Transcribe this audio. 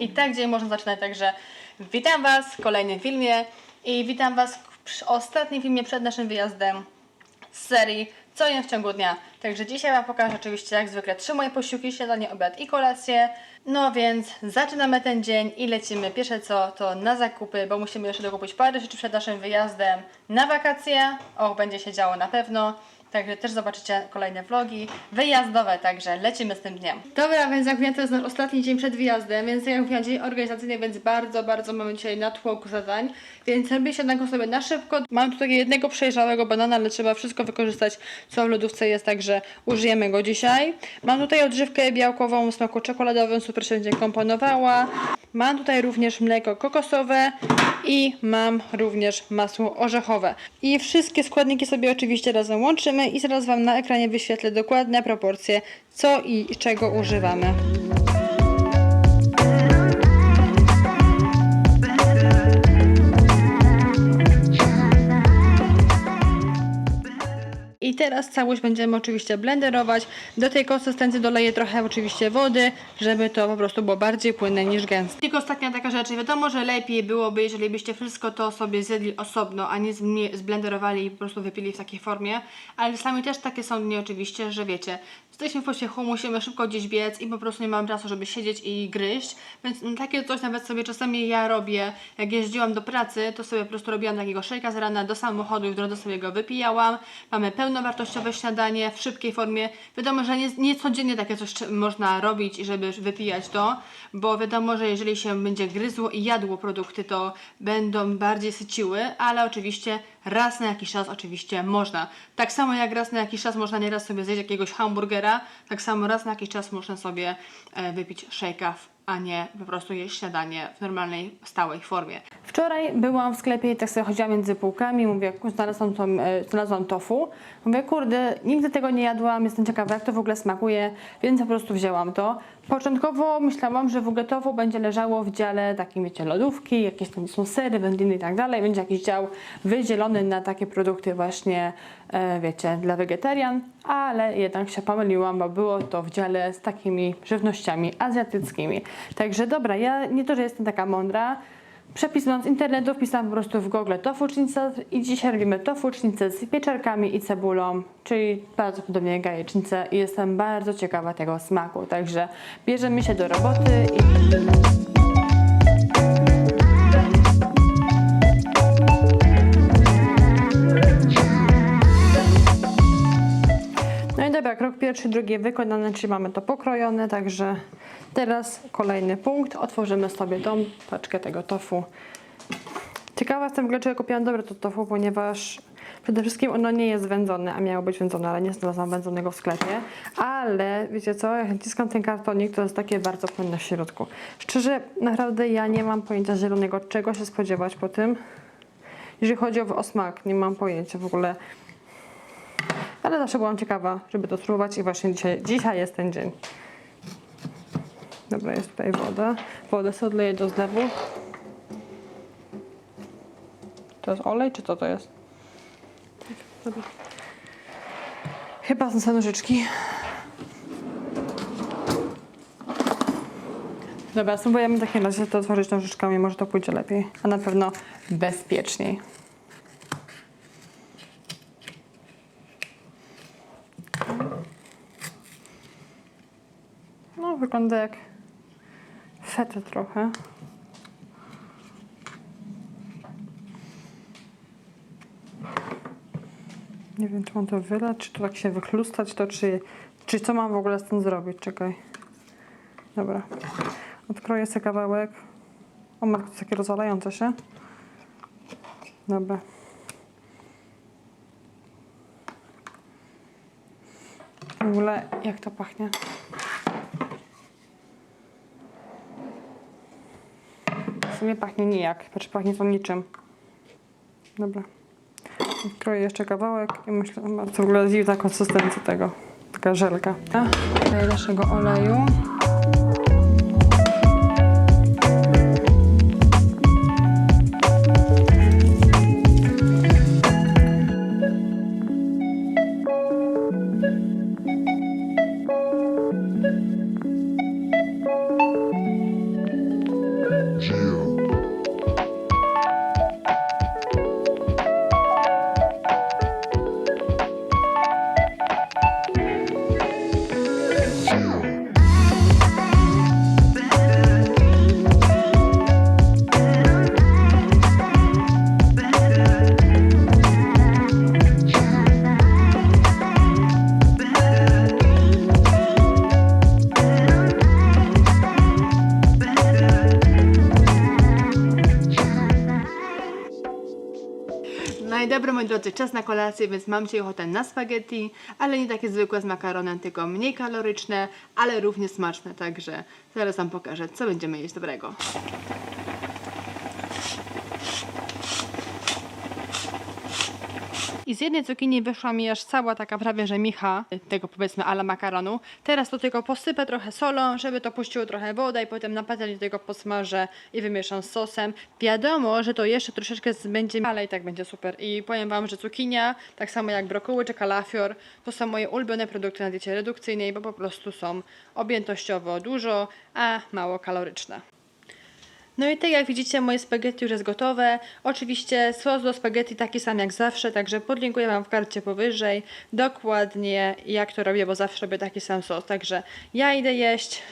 I tak dzień można zaczynać, także witam Was w kolejnym filmie i witam Was przy ostatnim filmie przed naszym wyjazdem z serii Co jem w ciągu dnia. Także dzisiaj Wam pokażę oczywiście jak zwykle trzy moje posiłki, śniadanie, obiad i kolację. No więc zaczynamy ten dzień i lecimy pierwsze co to na zakupy, bo musimy jeszcze dokupić parę rzeczy przed naszym wyjazdem na wakacje. Och, będzie się działo na pewno. Także też zobaczycie kolejne vlogi wyjazdowe, także lecimy z tym dniem. Dobra, więc jak mówiłem, to jest nasz ostatni dzień przed wyjazdem, więc jak mówiłam, dzień organizacyjny, więc bardzo, bardzo mamy dzisiaj natłok zadań, więc robię śniadanko sobie na szybko. Mam tu takiego jednego przejrzałego banana, ale trzeba wszystko wykorzystać, co w lodówce jest, także użyjemy go dzisiaj. Mam tutaj odżywkę białkową w smaku czekoladowym, super się będzie komponowała. Mam tutaj również mleko kokosowe i mam również masło orzechowe. I wszystkie składniki sobie oczywiście razem łączymy i zaraz Wam na ekranie wyświetlę dokładne proporcje, co i czego używamy. I teraz całość będziemy oczywiście blenderować. Do tej konsystencji doleję trochę oczywiście wody, żeby to po prostu było bardziej płynne niż gęste. Tylko ostatnia taka rzecz. Wiadomo, że lepiej byłoby, jeżeli byście wszystko to sobie zjedli osobno, a nie zblenderowali i po prostu wypili w takiej formie. Ale czasami też takie są dni oczywiście, że wiecie, jesteśmy w pośpiechu, musimy szybko gdzieś biec i po prostu nie mam czasu, żeby siedzieć i gryźć. Więc takie coś nawet sobie czasami ja robię. Jak jeździłam do pracy, to sobie po prostu robiłam takiego szejka z rana do samochodu i w drodze sobie go wypijałam. Mamy pełnowartościowe śniadanie w szybkiej formie. Wiadomo, że nie, nie codziennie takie coś można robić i żeby wypijać to, bo wiadomo, że jeżeli się będzie gryzło i jadło produkty, to będą bardziej syciły, ale oczywiście raz na jakiś czas oczywiście można. Tak samo jak raz na jakiś czas można nieraz sobie zjeść jakiegoś hamburgera, tak samo raz na jakiś czas można sobie e, wypić w- a nie po prostu jeść śniadanie w normalnej, stałej formie. Wczoraj byłam w sklepie i tak sobie chodziłam między półkami, mówię, znalazłam, tą, e, znalazłam tofu. Mówię, kurde, nigdy tego nie jadłam, jestem ciekawa, jak to w ogóle smakuje, więc po prostu wzięłam to. Początkowo myślałam, że w ogóle tofu będzie leżało w dziale takim, wiecie, lodówki, jakieś tam są sery, wędliny i tak dalej. Będzie jakiś dział wydzielony na takie produkty właśnie, e, wiecie, dla wegetarian, ale jednak się pomyliłam, bo było to w dziale z takimi żywnościami azjatyckimi. Także dobra, ja nie to, że jestem taka mądra, Przepisując internetu wpisałam po prostu w Google tofucznicę i dzisiaj robimy tofucznicę z pieczarkami i cebulą, czyli bardzo podobnie jajecznicę i jestem bardzo ciekawa tego smaku, także bierzemy się do roboty i pierwszy, drugi wykonany, czyli mamy to pokrojone, także teraz kolejny punkt. Otworzymy sobie tą paczkę tego tofu. Ciekawa jestem w ogóle, czy kupiłam dobre to tofu, ponieważ przede wszystkim ono nie jest wędzone, a miało być wędzone, ale nie znalazłam wędzonego w sklepie. Ale wiecie co, jak naciskam ten kartonik, to jest takie bardzo płynne w środku. Szczerze, naprawdę ja nie mam pojęcia zielonego, czego się spodziewać po tym. Jeżeli chodzi o, o smak, nie mam pojęcia w ogóle. Ale zawsze byłam ciekawa, żeby to spróbować i właśnie dzisiaj, dzisiaj jest ten dzień. Dobra, jest tutaj woda. Wodę sobie odleję do zlewu. To jest olej, czy co to jest? Tak, dobra. Chyba są nożyczki. Dobra, spróbujemy w takim razie to otworzyć nożyczkami, może to pójdzie lepiej, a na pewno bezpieczniej. Wygląda jak feta trochę. Nie wiem, czy mam to wylać, czy to tak się wychlustać, to czy, czy co mam w ogóle z tym zrobić? Czekaj. Dobra. Odkroję sobie kawałek. O, ma to takie rozwalające się. Dobra. W ogóle jak to pachnie? Sumie pachnie nijak, znaczy pachnie to niczym. Dobra. Kroję jeszcze kawałek i myślę, ma w ogóle dziwna konsystencja tego. Taka żelka. Naszego oleju. Dobra, moi drodzy, czas na kolację, więc mam dzisiaj ochotę na spaghetti, ale nie takie zwykłe z makaronem, tylko mniej kaloryczne, ale równie smaczne, także zaraz Wam pokażę, co będziemy jeść dobrego. I z jednej cukinii wyszła mi aż cała taka prawie, że micha tego powiedzmy ala makaronu. Teraz to tylko posypę trochę solą, żeby to puściło trochę wodę i potem na patelni tego posmażę i wymieszam z sosem. Wiadomo, że to jeszcze troszeczkę będzie, ale i tak będzie super. I powiem Wam, że cukinia, tak samo jak brokuły czy kalafior, to są moje ulubione produkty na diecie redukcyjnej, bo po prostu są objętościowo dużo, a mało kaloryczne. No i tak jak widzicie, moje spaghetti już jest gotowe. Oczywiście sos do spaghetti taki sam jak zawsze, także podlinkuję Wam w karcie powyżej dokładnie jak to robię, bo zawsze robię taki sam sos. Także ja idę jeść.